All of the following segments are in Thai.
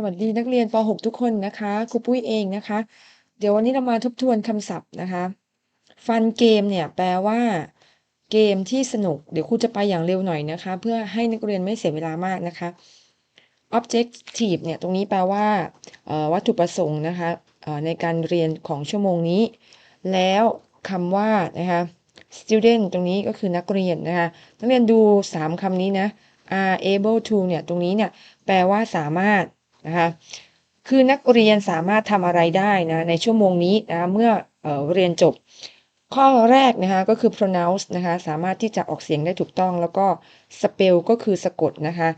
สวัสดีนักเรียนป .6 ทุกคนนะคะครูปุ้ยเองนะคะ เดี๋ยววันนี้เรามาทบทวนคำศัพท์นะคะ ฟันเกมเนี่ยแปลว่าเกมที่สนุก เดี๋ยวครูจะไปอย่างเร็วหน่อยนะคะ เพื่อให้นักเรียนไม่เสียเวลามากนะคะ objective เนี่ยตรงนี้แปลว่าวัตถุประสงค์นะคะในการเรียนของชั่วโมงนี้ แล้วคำว่านะคะ student ตรงนี้ก็คือนักเรียนนะคะ นักเรียนดู 3คำนี้นะ are able to เนี่ยตรงนี้เนี่ยแปลว่าสามารถ นะคะคือนักเรียนสามารถทำอะไรได้นะในชั่วโมงนี้นะเมื่อเออเรียนจบ ข้อแรกนะคะก็คือ pronounce นะคะสามารถที่จะออกเสียงได้ถูกต้อง แล้วก็ spell ก็คือสะกดนะคะ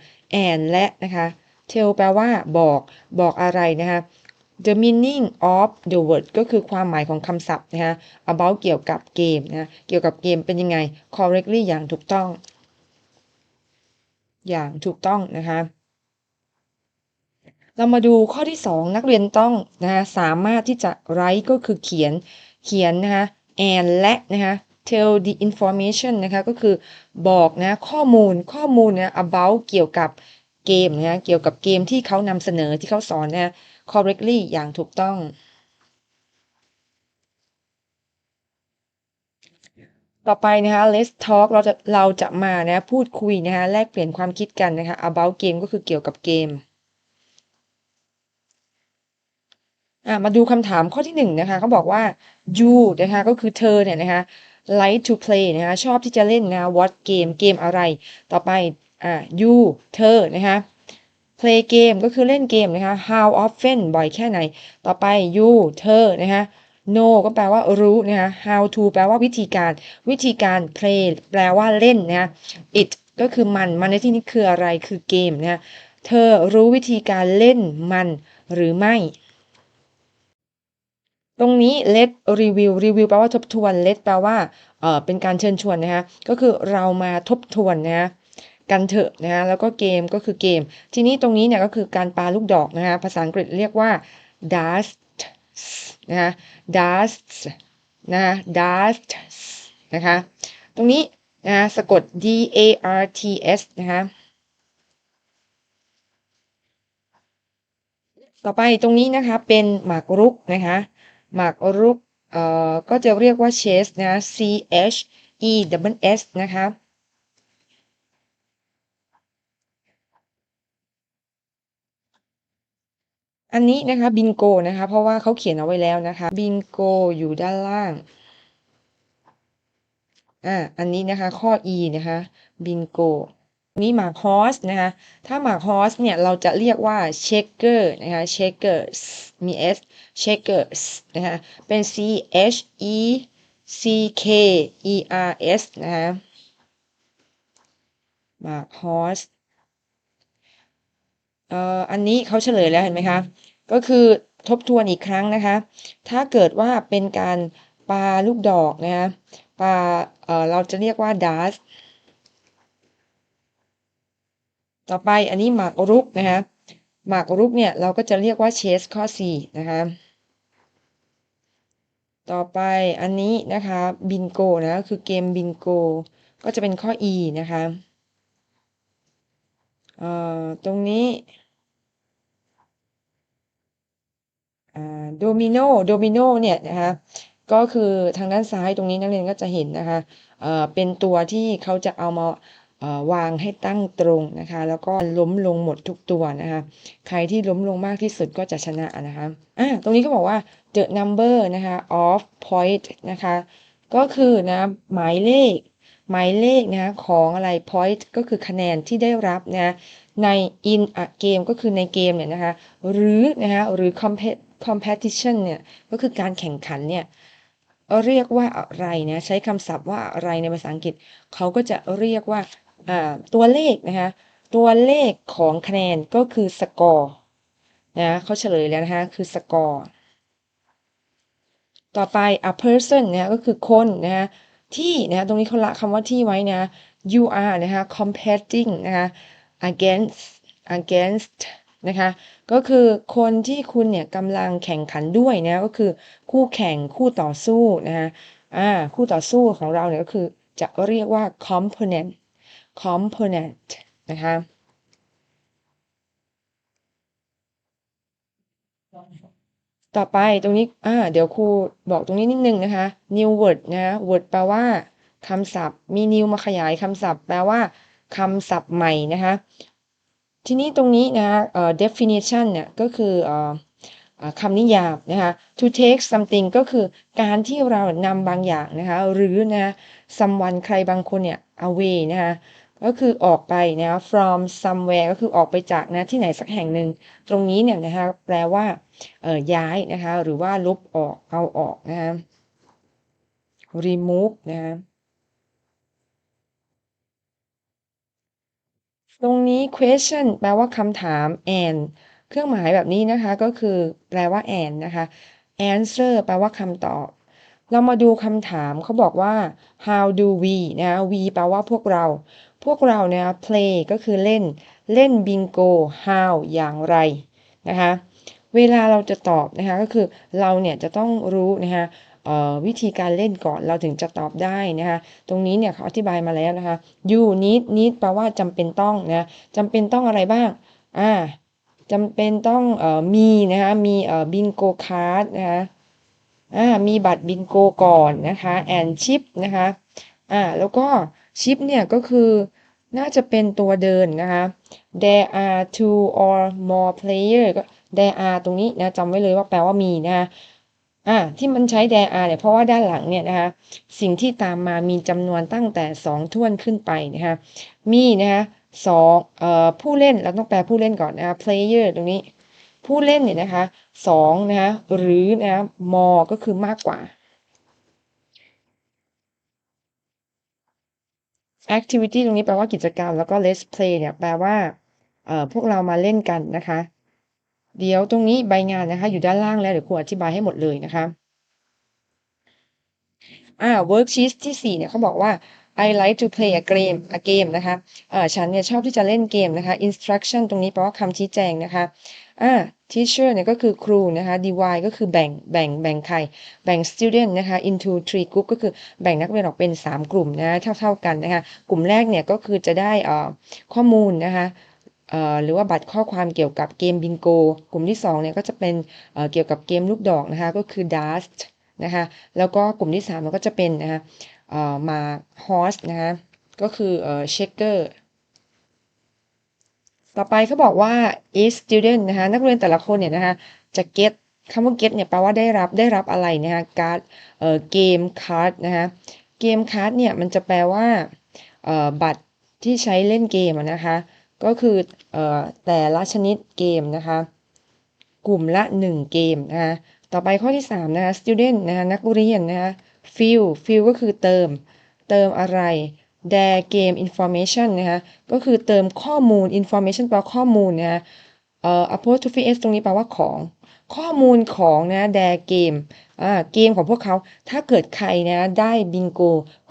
and และนะคะ tell แปลว่าบอกบอกอะไรนะคะ the meaning of the word ก็คือความหมายของคำศัพท์นะคะ about เกี่ยวกับเกมนะเกี่ยวกับเกมเป็นยังไง correctly อย่างถูกต้อง อย่างถูกต้องนะคะ เรามาดูข้อที่ 2 นักเรียนต้องนะคะสามารถที่จะ write ก็คือเขียนเขียนนะคะ and และนะคะ tell the information นะคะก็คือบอกนะข้อมูลข้อมูลนะ about เกี่ยวกับเกมนะะเกี่ยวกับเกมที่เขานำเสนอที่เขาสอนนะ correctly อย่างถูกต้อง ต่อไปนะคะ let's talk เราจะเราจะมานะพูดคุยนะคะแลกเปลี่ยนความคิดกันนะคะ about game ก็คือเกี่ยวกับเกม อะมาดูคำถามข้อที่หนึ่งนะคะเขาบอกว่า you นะคะก็คือเธอเนี่ยนะคะ like to play นะคะชอบที่จะเล่นนะ what game เกมอะไรต่อไปอะ you เธอนะคะ play game ก็คือเล่นเกมนะคะ how often บ่อยแค่ไหน ต่อไป you เธอนะคะ know ก็แปลว่ารู้นะคะ how to แปลว่าวิธีการวิธีการ play แปลว่าเล่นนะคะ it ก็คือมันมันในที่นี้คืออะไรคือเกมนะะเธอรู้วิธีการเล่นมันหรือไม่ ตรงนี้ let review review แปลว่าทบทวน let แปลว่าเออเป็นการเชิญชวนนะคะก็คือเรามาทบทวนนะคะกันเถอะนะคะแล้วก็เกมก็คือเกม ทีนี้ตรงนี้เนี่ยก็คือการปาลูกดอกนะคะภาษาอังกฤษเรียกว่า dust นะคะ dust นะคะ dust นะคะตรงนี้นะคะสะกด d a r t s นะคะต่อไปตรงนี้นะคะเป็นหมากรุกนะคะ หมากรุกเอ่อก็จะเรียกว่า chess นะ c h e w s นะคะอันนี้นะคะบิงโกนะคะ เพราะว่าเขาเขียนเอาไว้แล้วนะคะ บิงโกอยู่ด้านล่าง อ่า อันนี้นะคะ ข้อ e นะคะ บิงโก นี่หมากฮอสนะคะถ้าหมากฮอสเนี่ยเราจะเรียกว่าเชคเกอร์นะคะเชคเกอร์มี s เชคเกอร์นะคะเป็น c h e c k e r s นะคะหมากฮอสเอ่ออันนี้เขาเฉลยแล้วเห็นไหมคะ ก็คือทบทวนอีกครั้งนะคะ ถ้าเกิดว่าเป็นการปลาลูกดอกนะคะปลาเอ่อเราจะเรียกว่าดัส ต่อไปอันนี้หมากรุกนะคะหมากรุกเนี่ยเราก็จะเรียกว่าเชสข้อ 4 นะคะ ต่อไปอันนี้นะคะบิงโกนะ คือเกมบิงโก ก็จะเป็นข้อ e นะคะตรงนี้โดมิโนโดมิโนเนี่ยนะคะก็คือทางด้านซ้ายตรงนี้นักเรียนก็จะเห็นนะคะเเป็นตัวที่เขาจะเอามา วางให้ตั้งตรงนะคะ แล้วก็ล้มลงหมดทุกตัวนะคะ ใครที่ล้มลงมากที่สุดก็จะชนะนะคะอะตรงนี้ก็บอกว่า the number นะคะ of point นะคะ ก็คือนะหมายเลข หมายเลขนะคะของอะไร point ก็คือคะแนนที่ได้รับนะใน in a game ก็คือในเกมเนี่ยนะคะ หรือนะคะหรือ competition เนี่ยก็คือการแข่งขันเนี่ยเรียกว่าอะไรนะใช้คำศัพท์ว่าอะไรในภาษาอังกฤษเขาก็จะเรียกว่า ตัวเลขนะคะตัวเลขของคะแนนก็คือสกอร์นะเขาเฉลยแล้วนะคะคือสกอร์ต่อไป a person นะก็คือคนนะคะที่นะตรงนี้เขาละคำว่าที่ไว้นะ you are นะคะ competing นะคะ against against นะคะก็คือคนที่คุณเนี่ยกำลังแข่งขันด้วยนะก็คือคู่แข่งคู่ต่อสู้นะคะอ่าคู่ต่อสู้ของเราเนี่ยก็คือจะเรียกว่า component component นะคะ ต่อไปตรงนี้อ่าเดี๋ยวครูบอกตรงนี้นิดนึงนะคะ new word นะ word แปลว่าคำศัพท์ มี new มาขยายคำศัพท์แปลว่าคำศัพท์ใหม่นะคะ ทีนี้ตรงนี้นะคะ definition เนี่ยก็คืออคำนิยามนะคะ to take something ก็คือการที่เรานำบางอย่างนะคะ หรือนะ someone ใครบางคนเนี่ย away นะคะ ก็คือออกไปนะ from somewhere ก็คือออกไปจากนะที่ไหนสักแห่งหนึ่ง ตรงนี้เนี่ยนะคะแปลว่าเออย้ายนะคะ หรือว่าลบออกเอาออกนะคะ remove นะคะตรงนี้ question แปลว่าคำถาม and เครื่องหมายแบบนี้นะคะ ก็คือแปลว่า and นะคะ answer แปลว่าคำตอบ เรามาดูคำถามเขาบอกว่า how do we นะ we แปลว่าพวกเรา พวกเราเนี่ย play ก็คือเล่น เล่น bingo how อย่างไรนะคะ เวลาเราจะตอบนะคะก็คือเราเนี่ยจะต้องรู้นะคะวิธีการเล่นก่อนเราถึงจะตอบได้นะคะ ตรงนี้เนี่ยเขาอธิบายมาแล้วนะคะ you need need แปลว่าจำเป็นต้องนะจำเป็นต้องอะไรบ้าง อ่าจำเป็นต้องออมีนะคะมีบิงโกคาร์ดนะคะอ่ามีบัตรบิงโกก่อนนะคะ and chip นะคะอ่าแล้วก็ ชิปเนี่ยก็คือน่าจะเป็นตัวเดินนะคะ there are two or more player ก็ there are ตรงนี้นะจำไว้เลยว่าแปลว่ามีนะคะอ่าที่มันใช้ there are เนี่ยเพราะว่าด้านหลังเนี่ยนะคะสิ่งที่ตามมามีจำนวนตั้งแต่สองถ้วนขึ้นไปนะคะมีนะคะสองเอ่อผู้เล่นเราต้องแปลผู้เล่นก่อนนะคะ player ตรงนี้ ผู้เล่นเนี่ยนะคะสองนะคะหรือนะคะ more ก็คือมากกว่า activity ตรงนี้แปลว่ากิจกรรม แล้วก็ let's play เนี่ยแปลว่าเอ่อพวกเรามาเล่นกันนะคะ เดี๋ยวตรงนี้ใบงานนะคะ อยู่ด้านล่างแล้วเดี๋ยวครูอธิบายให้หมดเลยนะคะอ่า worksheet ที่สี่เนี่ยเขาบอกว่า I like to play a game a game นะคะเอ่อฉันเนี่ยชอบที่จะเล่นเกมนะคะ instruction ตรงนี้แปลว่าคำชี้แจงนะคะอ่า teacher เนี่ยก็คือครูนะคะ divide ก็คือแบ่งแบ่งแบ่งใคร แบ่ง student นะคะ into three group ก็คือแบ่งนักเรียนออกเป็น 3 กลุ่มนะเท่าเท่ากันนะคะ กลุ่มแรกเนี่ยก็คือจะได้เอ่อข้อมูลนะคะหรือว่าบัตรข้อความเกี่ยวกับเกมบิงโก กลุ่มที่2เนี่ยก็จะเป็นเอ่อเกี่ยวกับเกมลูกดอกนะคะ ก็คือ dust นะคะ แล้วก็กลุ่มที่ 3 มันก็จะเป็นนะคะ เอ่อมา horse นะคะก็คือเอ่อ checker ต่อไปเขาบอกว่า each student นะคะนักเรียนแต่ละคนเนี่ยนะคะจะ get คำว่า get เนี่ยแปลว่าได้รับได้รับอะไรนะคะการ์ดเอ่อเกมการ์ดนะคะเกมการ์ดเนี่ยมันจะแปลว่าเอ่อบัตรที่ใช้เล่นเกมนะคะก็คือเอ่อแต่ละชนิดเกมนะคะกลุ่มละ 1 เกมนะคะต่อไปข้อที่ 3 นะคะ student นะคะนักเรียนนะคะ fill fill ก็คือเติม เติมอะไร their game information นะคะ ก็คือเติมข้อมูล information แปลว่าข้อมูลนะคะเอ่อ apostrophe s ตรงนี้แปลว่าของ ข้อมูลของนะ their game อ่า เกมของพวกเขา ถ้าเกิดใครนะ ได้บิงโก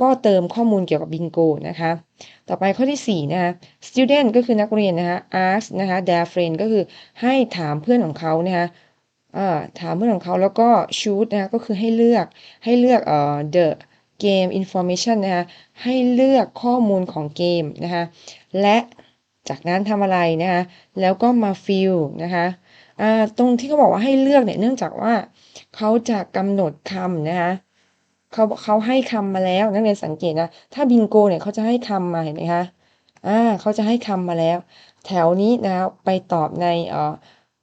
ก็เติมข้อมูลเกี่ยวกับบิงโกนะคะ ต่อไปข้อที่4นะคะ student ก็คือนักเรียนนะคะ ask นะคะ their friend ก็คือให้ถามเพื่อนของเขานะคะอ่า ถามเพื่อนของเขาแล้วก็ choose นะคะก็คือให้เลือกให้เลือกเอ่อ the game information นะคะให้เลือกข้อมูลของเกมนะคะและจากนั้นทำอะไรนะคะแล้วก็มา fill นะคะตรงที่เขาบอกว่าให้เลือกเนี่ยเนื่องจากว่าเขาจะกำหนดคำนะคะเขาเขาให้คำมาแล้วนักเรียนสังเกตนะถ้าบิงโกเนี่ยเขาจะให้คำมาเห็นไหมคะอ่าเขาจะให้คำมาแล้ว แถวนี้นะคะไปตอบในเอ่อ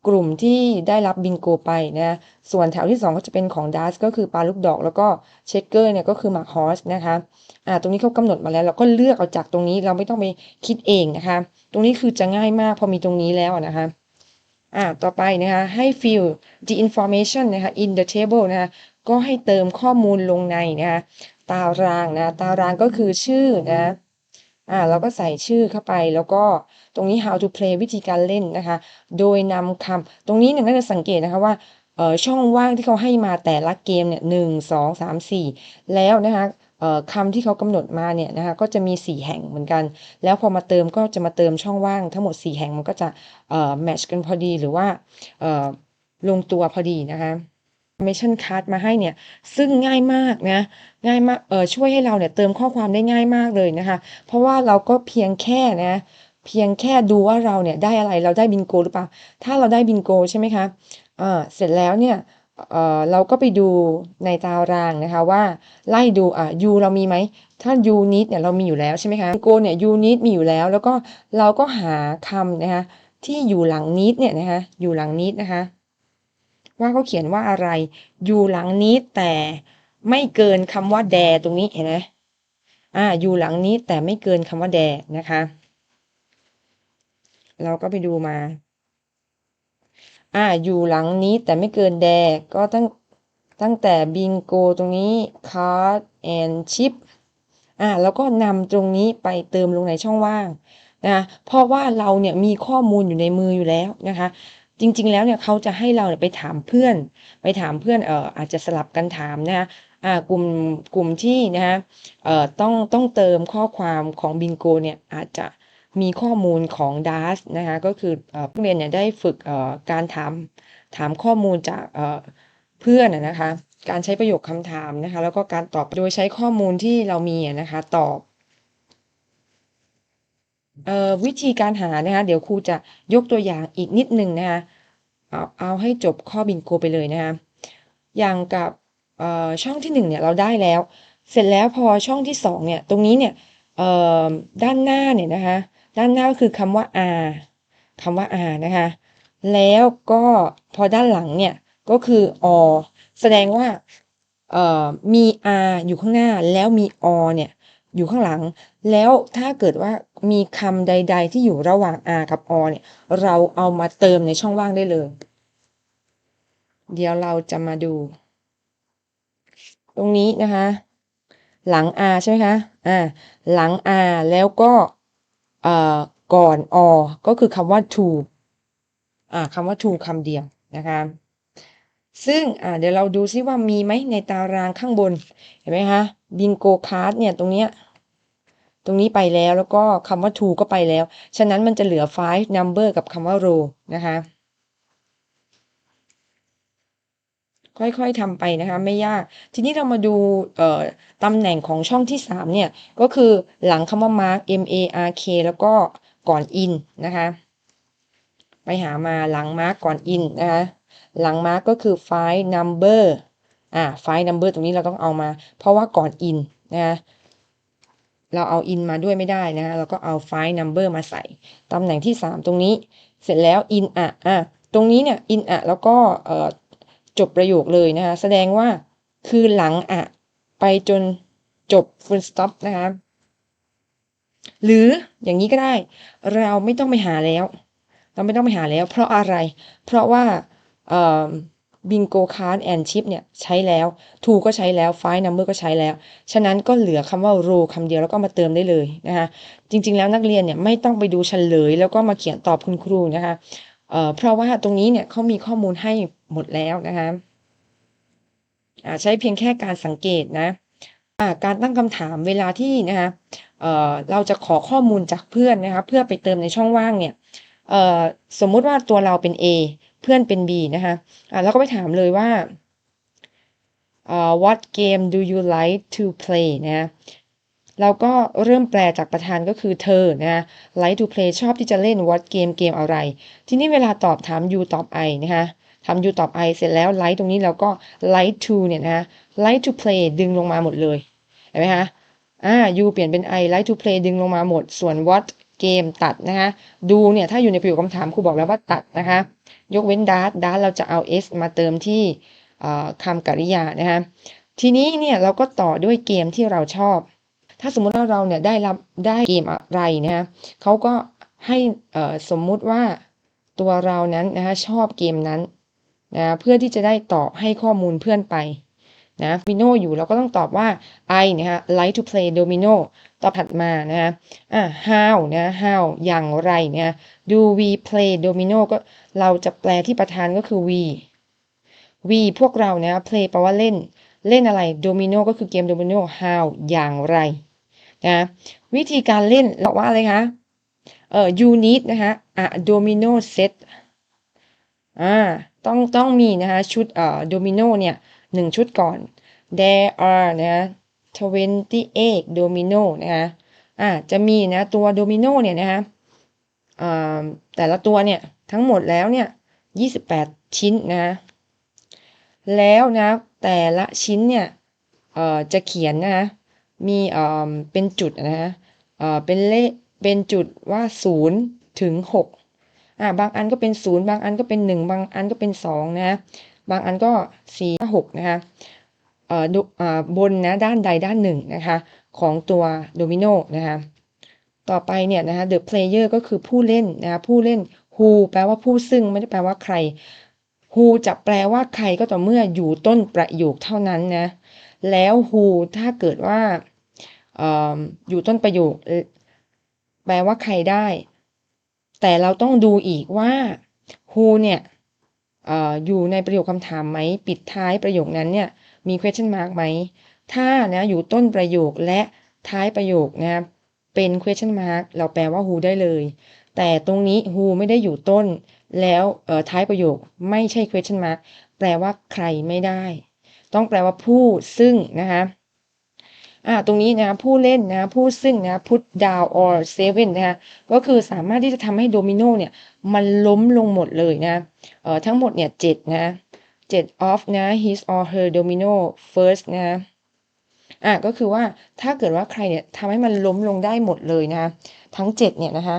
กลุ่มที่ได้รับบิงโกไปนะส่วนแถวที่ 2 ก็จะเป็นของดัสก็คือปลาลูกดอกแล้วก็เช็คเกอร์เนี่ยก็คือหมากฮอสนะคะอ่าตรงนี้เขากำหนดมาแล้ว เราก็เลือกเอาจากตรงนี้เราไม่ต้องไปคิดเองนะคะ ตรงนี้คือจะง่ายมากพอมีตรงนี้แล้วนะคะอ่าต่อไปนะคะให้ fill the information นะคะ in the table นะคะก็ให้เติมข้อมูลลงในนะคะตารางนะตารางก็คือชื่อนะ อ่าเราก็ใส่ชื่อเข้าไปแล้วก็ตรงนี้ how to play วิธีการเล่นนะคะ โดยนำคำตรงนี้เนี่ยน่าจะสังเกตนะคะว่าเอ่อช่องว่างที่เขาให้มาแต่ละเกมเนี่ยหนึ่งสองสามสี่แล้วนะคะเอ่อคำที่เขากำหนดมาเนี่ยนะคะก็จะมีสี่แห่งเหมือนกัน แล้วพอมาเติมก็จะมาเติมช่องว่างทั้งหมดสี่แห่งมันก็จะเอ่อแมทช์กันพอดีหรือว่าเอ่อลงตัวพอดีนะคะ information card มาให้เนี่ย ซึ่งง่ายมากนะง่ายมากเออช่วยให้เราเนี่ยเติมข้อความได้ง่ายมากเลยนะคะ เพราะว่าเราก็เพียงแค่นะเพียงแค่ดูว่าเราเนี่ยได้อะไรเราได้บิงโกหรือเปล่า ถ้าเราได้บิงโกใช่ไหมคะอ่าเสร็จแล้วเนี่ยเออเราก็ไปดูในตารางนะคะว่าไล่ดูอะ u เรามีไหมถ้า unit เนี่ยเรามีอยู่แล้วใช่ไหมคะ go เนี่ย unit มีอยู่แล้ว แล้วก็เราก็หาคำนะคะที่อยู่หลัง need เนี่ยนะคะอยู่หลัง need นะคะ ว่าเขาเขียนว่าอะไร อยู่หลัง need แต่ไม่เกินคำว่า there ตรงนี้เห็นไหมอ่า อยู่หลัง need แต่ไม่เกินคำว่า there นะคะ เราก็ไปดูมา อ่า อยู่หลังนี้แต่ไม่เกินแดก็ตั้งตั้งแต่บิงโกตรงนี้ card and chip อ่าแล้วก็นำตรงนี้ไปเติมลงในช่องว่างนะเพราะว่าเราเนี่ยมีข้อมูลอยู่ในมืออยู่แล้วนะคะ จริง ๆ แล้วเนี่ยเขาจะให้เราเนี่ยไปถามเพื่อน ไปถามเพื่อนเอ่ออาจจะสลับกันถามนะคะอ่ากลุ่มกลุ่มที่นะคะเอ่อต้องต้องเติมข้อความของบิงโกเนี่ยอาจจะมีข้อมูลของ DAS นะคะก็คือเอ่อผู้เรียนเนี่ยได้ฝึกเอ่อการถามถามข้อมูลจากเอ่อเพื่อนนะคะการใช้ประโยคคำถามนะคะแล้วก็การตอบโดยใช้ข้อมูลที่เรามีนะคะตอบ วิธีการหานะคะเดี๋ยวครูจะยกตัวอย่างอีกนิดหนึ่งนะคะเอาเอาให้จบข้อบิงโกไปเลยนะคะอย่างกับช่องที่หนึ่งเนี่ยเราได้แล้ว เสร็จแล้วพอช่องที่สองเนี่ยตรงนี้เนี่ยด้านหน้าเนี่ยนะคะด้านหน้าก็คือคำว่า r คำว่า r นะคะแล้วก็พอด้านหลังเนี่ยก็คือ o แสดงว่าเอ่อมี r อยู่ข้างหน้าแล้วมี o เนี่ย อยู่ข้างหลัง แล้วถ้าเกิดว่ามีคำใด ๆ ที่อยู่ระหว่าง r กับ o เนี่ย เราเอามาเติมในช่องว่างได้เลย เดี๋ยวเราจะมาดู ตรงนี้นะคะ หลัง r ใช่ไหมคะ อ่า หลัง r แล้วก็เอ่อก่อน o ก็คือคำว่า to อ่าคำว่า to คำเดียวนะคะซึ่งอ่าเดี๋ยวเราดูซิว่ามีไหมในตารางข้างบน เห็นไหมคะ bingo card เนี่ย ตรงเนี้ย ตรงนี้ไปแล้วแล้วก็คำว่า to ก็ไปแล้ว ฉะนั้นมันจะเหลือ five number กับคำว่า row นะคะ ค่อยๆทำไปนะคะไม่ยาก ทีนี้เรามาดูตำแหน่งของช่องที่ 3 เนี่ย ก็คือหลังคำว่า mark m a r k แล้วก็ก่อน in นะคะ ไปหามาหลัง mark ก่อน in นะคะ หลัง mark ก็คือ file number อ่า file number ตรงนี้เราต้องเอามา เพราะว่าก่อน in นะคะ เราเอา in มาด้วยไม่ได้นะคะเราก็เอา file number มาใส่ตำแหน่งที่ 3 ตรงนี้ เสร็จแล้ว in อะอะตรงนี้เนี่ย in อะแล้วก็จบประโยคเลยนะคะแสดงว่าคือหลังอะไปจนจบ full stop นะคะหรืออย่างนี้ก็ได้ เราไม่ต้องไปหาแล้ว เราไม่ต้องไปหาแล้ว เพราะอะไร เพราะว่า เอ่อ bingo card and chip เนี่ยใช้แล้ว to ก็ใช้แล้ว file number ก็ใช้แล้ว ฉะนั้นก็เหลือคำว่า row คำเดียวแล้วก็มาเติมได้เลยนะคะจริงๆแล้วนักเรียนเนี่ยไม่ต้องไปดูเฉลย แล้วก็มาเขียนตอบคุณครูนะคะเอ่อเพราะว่าตรงนี้เนี่ยเขามีข้อมูลให้หมดแล้วนะคะอ่าใช้เพียงแค่การสังเกตนะอ่าการตั้งคำถามเวลาที่นะคะเอ่อเราจะขอข้อมูลจากเพื่อนนะคะเพื่อไปเติมในช่องว่างเนี่ย สมมุติว่าตัวเราเป็น A เพื่อนเป็น B นะคะอ่าแล้วก็ไปถามเลยว่า what game do you like to play นะเราก็เริ่มแปลจากประธานก็คือเธอนะ like to play ชอบที่จะเล่น what game เกมอะไร ทีนี้เวลาตอบถาม you ตอบ I นะคะทำ you ตอบ I เสร็จแล้ว like ตรงนี้เราก็ like to เนี่ยนะคะ like to play ดึงลงมาหมดเลย เห็นไหมคะอ่า you เปลี่ยนเป็น I like to play ดึงลงมาหมด ส่วน what game ตัดนะคะดูเนี่ยถ้าอยู่ในประโยคคำถามครูบอกแล้วว่าตัดนะคะยกเว้น that that เราจะเอา s มาเติมที่คำกริยานะคะทีนี้เนี่ยเราก็ต่อด้วยเกมที่เราชอบ ถ้าสมมุติว่าเราเนี่ยได้รับได้เกมอะไรนะคะเขาก็ให้สมมุติว่าตัวเรานั้นนะคะชอบเกมนั้นนะเพื่อที่จะได้ตอบให้ข้อมูลเพื่อนไปนะมิโนอยู่เราก็ต้องตอบว่า I นะคะ like to play domino ตอบถัดมานะคะอ่า how นะ how อย่างไรนะ do we play domino ก็เราจะแปลที่ประธานก็คือ we we พวกเรานะ play แปลว่าเล่น เล่นอะไร domino ก็คือเกม domino how อย่างไรนะวิธีการเล่นเราว่าอะไรคะเอ่อ you need นะคะอะ domino set อ่าต้องต้องมีนะคะชุดเอ่อ domino เนี่ยหนึ่งชุดก่อน there are นะ twenty eight domino นะคะอ่าจะมีนะตัว domino เนี่ยนะคะอ่าแต่ละตัวเนี่ยทั้งหมดแล้วเนี่ย 28 ชิ้นนะ แล้วนะแต่ละชิ้นเนี่ยเอ่อจะเขียนนะมีเอ่อเป็นจุดนะเอ่อเป็นเลขเป็นจุดว่า 0 ถึง6อ่าบางอันก็เป็น 0 บางอันก็เป็น 1 บางอันก็เป็น 2 นะ บางอันก็4 6นะคะ บนนะด้านใดด้านหนึ่งนะคะของตัวโดมิโนนะคะต่อไปเนี่ยนะคะ the player ก็คือผู้เล่นนะคะผู้เล่น who แปลว่าผู้ซึ่งไม่ได้แปลว่าใคร who จะแปลว่าใครก็ต่อเมื่ออยู่ต้นประโยคเท่านั้นนะแล้ว who ถ้าเกิดว่าออยู่ต้นประโยค แปลว่าใครได้ แต่เราต้องดูอีกว่า who เนี่ยออยู่ในประโยคคำถามไหมปิดท้ายประโยคนั้นเนี่ย มี question mark ไหม ถ้านะอยู่ต้นประโยคและท้ายประโยคนะเป็น question mark เราแปลว่า who ได้เลย แต่ตรงนี้ who ไม่ได้อยู่ต้น แล้วเอ่อท้ายประโยคไม่ใช่ question mark แปลว่าใครไม่ได้ ต้องแปลว่าผู้ซึ่งนะคะอ่าตรงนี้นะผู้เล่นนะผู้ซึ่งนะ put down or seven นะคะก็คือสามารถที่จะทำให้โดมิโนเนี่ยมันล้มลงหมดเลยนะเอ่อทั้งหมดเนี่ยเจ็ดนะ เจ็ด of นะ his or her domino first นะอะก็คือว่าถ้าเกิดว่าใครเนี่ยทำให้มันล้มลงได้หมดเลยนะทั้งเจ็ดเนี่ยนะคะ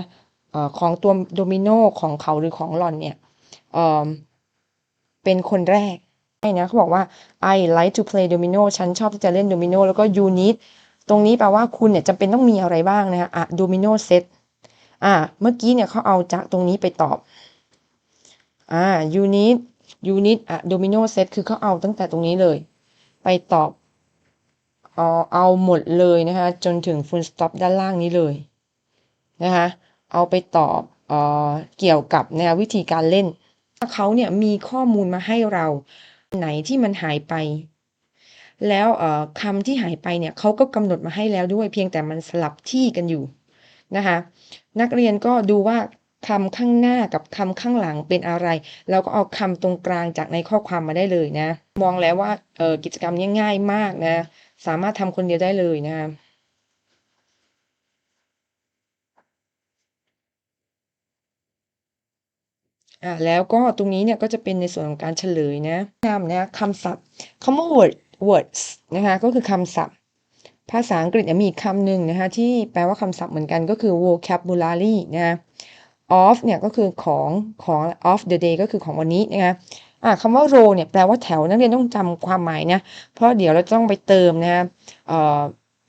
อ่อของตัวโดมิโนของเขาหรือของหลอนเนี่ยเเป็นคนแรกนะเขาบอกว่า I like to play domino ฉันชอบที่จะเล่นโดมิโนแล้วก็ you need ตรงนี้แปลว่าคุณเนี่ยจำเป็นต้องมีอะไรบ้างนะคะอะ domino set อะเมื่อกี้เนี่ยเขาเอาจากตรงนี้ไปตอบอ่า you need you need อะ domino set คือเขาเอาตั้งแต่ตรงนี้เลย ไปตอบ เอาเอาหมดเลยนะคะ จนถึง full stop ด้านล่างนี้เลยนะคะ เอาไปตอบเออเกี่ยวกับแนววิธีการเล่นเขาเนี่ยมีข้อมูลมาให้เราไหนที่มันหายไป แล้วคำที่หายไปเนี่ยเขาก็กำหนดมาให้แล้วด้วยเพียงแต่มันสลับที่กันอยู่นะคะนักเรียนก็ดูว่า คำข้างหน้ากับคำข้างหลังเป็นอะไรเราก็เอาคำตรงกลางจากในข้อความมาได้เลยนะ มองแล้วว่ากิจกรรมนี้ง่ายมากนะ สามารถทำคนเดียวได้เลยนะอ่าแล้วก็ตรงนี้เนี่ยก็จะเป็นในส่วนของการเฉลยนะนำนะคำศัพท์คำว่า word words นะคะก็คือคำศัพท์ ภาษาอังกฤษมีคำหนึ่งนะคะที่แปลว่าคำศัพท์เหมือนกันก็คือ vocabulary นะะ of เนี่ยก็คือของของ of the day ก็คือของวันนี้นะคะอ่าคำว่า row เนี่ยแปลว่าแถวนักเรียนต้องจำความหมายนะเพราะเดี๋ยวเราต้องไปเติมนะเอ่อ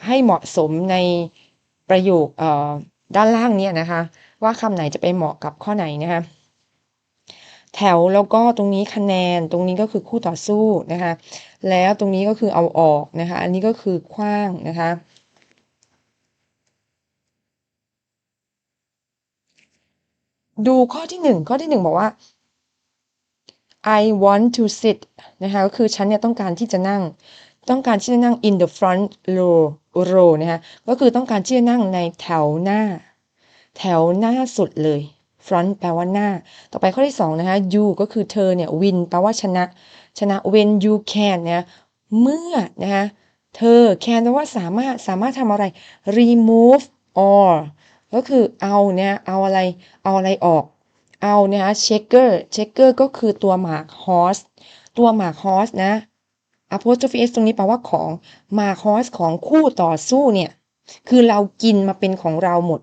ให้เหมาะสมในประโยคด้านล่างเนี้นะคะ ว่าคำไหนจะไปเหมาะกับข้อไหนนะคะแถวแล้วก็ตรงนี้คะแนนตรงนี้ก็คือคู่ต่อสู้นะคะ แล้วตรงนี้ก็คือเอาออกนะคะ อันนี้ก็คือคว้างนะคะ ดูข้อที่หนึ่งข้อที่หนึ่งบอกว่า I want to sit นะคะก็คือฉันเนี่ยต้องการที่จะนั่ง ต้องการที่จะนั่ง in the front row row นะคะก็คือต้องการที่จะนั่งในแถวหน้า แถวหน้าสุดเลย front แปลว่าหน้า ต่อไปข้อที่สองนะคะ you ก็คือเธอเนี่ย win แปลว่าชนะ ชนะ when you can เนี่ยเมื่อนะคะเธอ can แปลว่าสามารถสามารถทำอะไร remove or ก็คือเอาเนี่ยเอาอะไรเอาอะไรออก เอาเนะคะ checker checker ก็คือตัวหมาก horse ตัวหมาก horse นะ apostrophe s ตรงนี้แปลว่าของหมาก horse ของคู่ต่อสู้เนี่ยคือเรากินมาเป็นของเราหมด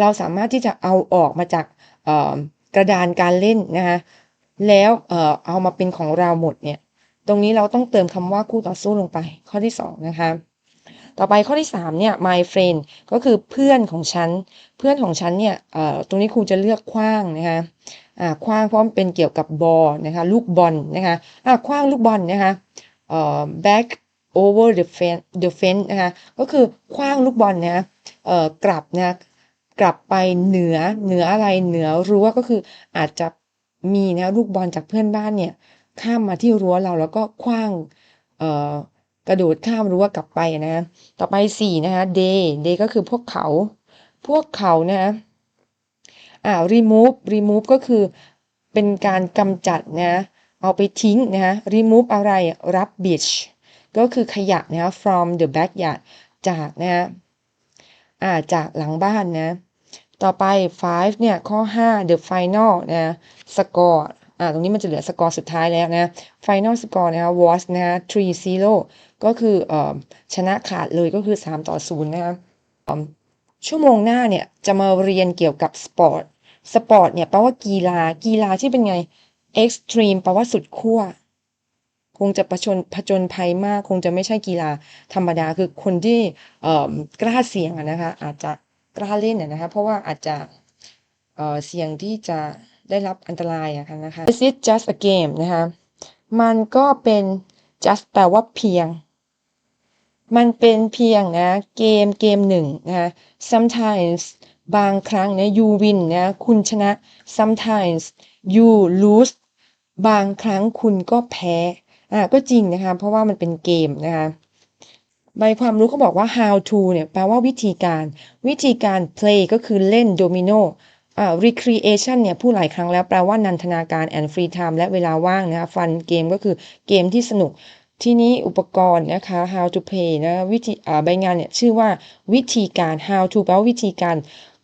เราสามารถที่จะเอาออกมาจากกระดานการเล่นนะคะแล้วเออเอามาเป็นของเราหมดเนี่ยตรงนี้เราต้องเติมคำว่าคู่ต่อสู้ลงไป ข้อที่สองนะคะ ต่อไปข้อที่สามเนี่ย my friend ก็คือเพื่อนของฉัน เพื่อนของฉันเนี่ยตรงนี้ครูจะเลือกคว้างนะคะคว้างเพราะมันเป็นเกี่ยวกับบอลนะคะลูกบอลนะคะคว้างลูกบอลนะคะ back over the fence the fence นะคะก็คือคว้างลูกบอลนะ,ะกลับนะกลับไปเหนือเหนืออะไรเหนือรั้วก็คืออาจจะมีนะลูกบอลจากเพื่อนบ้านเนี่ยข้ามมาที่รั้วเราแล้วก็คว้างเอ่อ กระโดดข้ามรั้วกลับไปนะ ต่อไปสี่นะคะ day day ก็คือพวกเขา พวกเขานะอ่า remove remove ก็คือเป็นการกำจัดนะ เอาไปทิ้งนะ remove อะไร rubbish ก็คือขยะนะ from the backyard จากนะอ่าจากหลังบ้านนะ ต่อไป five เนี่ย ข้อ 5 the final นะ score อ่าตรงนี้มันจะเหลือสกอร์สุดท้ายแล้วนะ final score นะคะ was นะคะ3-0ก็คือเอ่อชนะขาดเลยก็คือ 3 ต่อ0นะคะชั่วโมงหน้าเนี่ยจะมาเรียนเกี่ยวกับสปอร์ต สปอร์ตเนี่ยแปลว่ากีฬา กีฬาที่เป็นไง extreme แปลว่าสุดขั้ว คงจะประชนผจญภัยมาก คงจะไม่ใช่กีฬาธรรมดา คือคนที่เอ่อกล้าเสี่ยงนะคะ อาจจะกล้าเล่นนะคะ เพราะว่าอาจจะเอ่อเสี่ยงที่จะ ได้รับอันตรายอะค่ะนะคะ This is just a game นะคะมันก็เป็น just แปลว่าเพียง มันเป็นเพียงนะเกมเกมหนึ่งนะคะ sometimes บางครั้งนะ you win นะ คุณชนะ sometimes you lose บางครั้งคุณก็แพ้ อ่าก็จริงนะคะ เพราะว่ามันเป็นเกมนะคะใบความรู้เขาบอกว่า how to เนี่ยแปลว่าวิธีการ วิธีการ play ก็คือเล่นโดมิโน recreation เนี่ยพูดหลายครั้งแล้วแปลว่านันทนาการ and free time และเวลาว่างนะคะฟันเกมก็คือเกมที่สนุกที่นี้อุปกรณ์นะคะ how to play นะวิธีอ่าใบงานเนี่ยชื่อว่าวิธีการ how to แปลว่าวิธีการ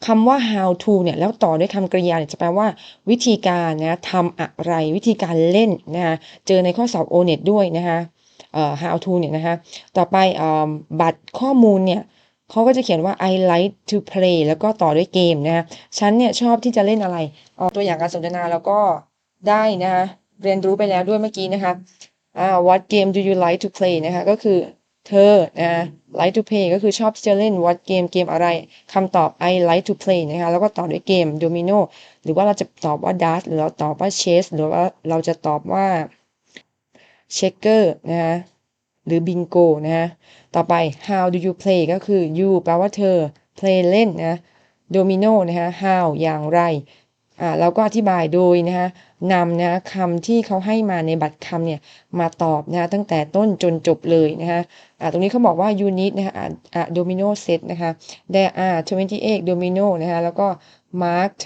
คำว่า how to เนี่ยแล้วต่อด้วยคำกริยาเนี่ยจะแปลว่า วิธีการนะทำอะไรวิธีการเล่นนะคะเจอในข้อสอบ O-NET ด้วยนะคะ how to เนี่ยนะคะต่อไปอบัตรข้อมูลเนี่ย เขาก็จะเขียนว่า I like to play แล้วก็ต่อด้วยเกมนะคะฉันเนี่ยชอบที่จะเล่นอะไร ตัวอย่างการสนทนาแล้วก็ได้นะคะเรียนรู้ไปแล้วด้วยเมื่อกี้นะคะอ่า what game do you like to play นะคะก็คือเธอนะ like to play ก็คือชอบที่จะเล่น what game เกมอะไรคำตอบ I like to play นะคะแล้วก็ต่อด้วยเกม domino หรือว่าเราจะตอบว่า dart หรือเราตอบว่า chess หรือว่าเราจะตอบว่า checker นะคะ หรือ bingo นะคะต่อไป how do you play ก็คือ you แปลว่าเธอ play เล่นนะ domino นะคะ how อย่างไร อ่าเราก็อธิบายโดยนะคะนำนะคะคำที่เขาให้มาในบัตรคำเนี่ย มาตอบนะะตั้งแต่ต้นจนจบเลยนะคะอ่าตรงนี้เขาบอกว่า unit นะคะอ่าอ่า domino set นะคะ there are 28 domino นะคะแล้วก็ marked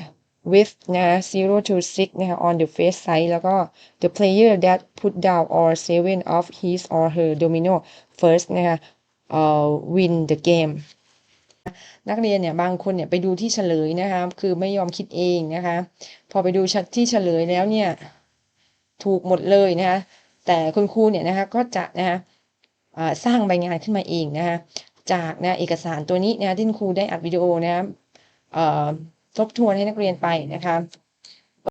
with นะ zero to six นะคะ on the face side แล้วก็ the player that put down all seven of his or her domino first นะคะเอ่อ win the game นักเรียนเนี่ยบางคนเนี่ยไปดูที่เฉลยนะคะคือไม่ยอมคิดเองนะคะพอไปดูชัดที่เฉลยแล้วเนี่ยถูกหมดเลยนะคะแต่คุณครูเนี่ยนะคะก็จะนะคะอ่าสร้างใบงานขึ้นมาเองนะคะจากนะเอกสารตัวนี้นะที่คุณครูได้อัดวิดีโอนะคะเอ่อ ทบทวนให้นักเรียนไปนะคะ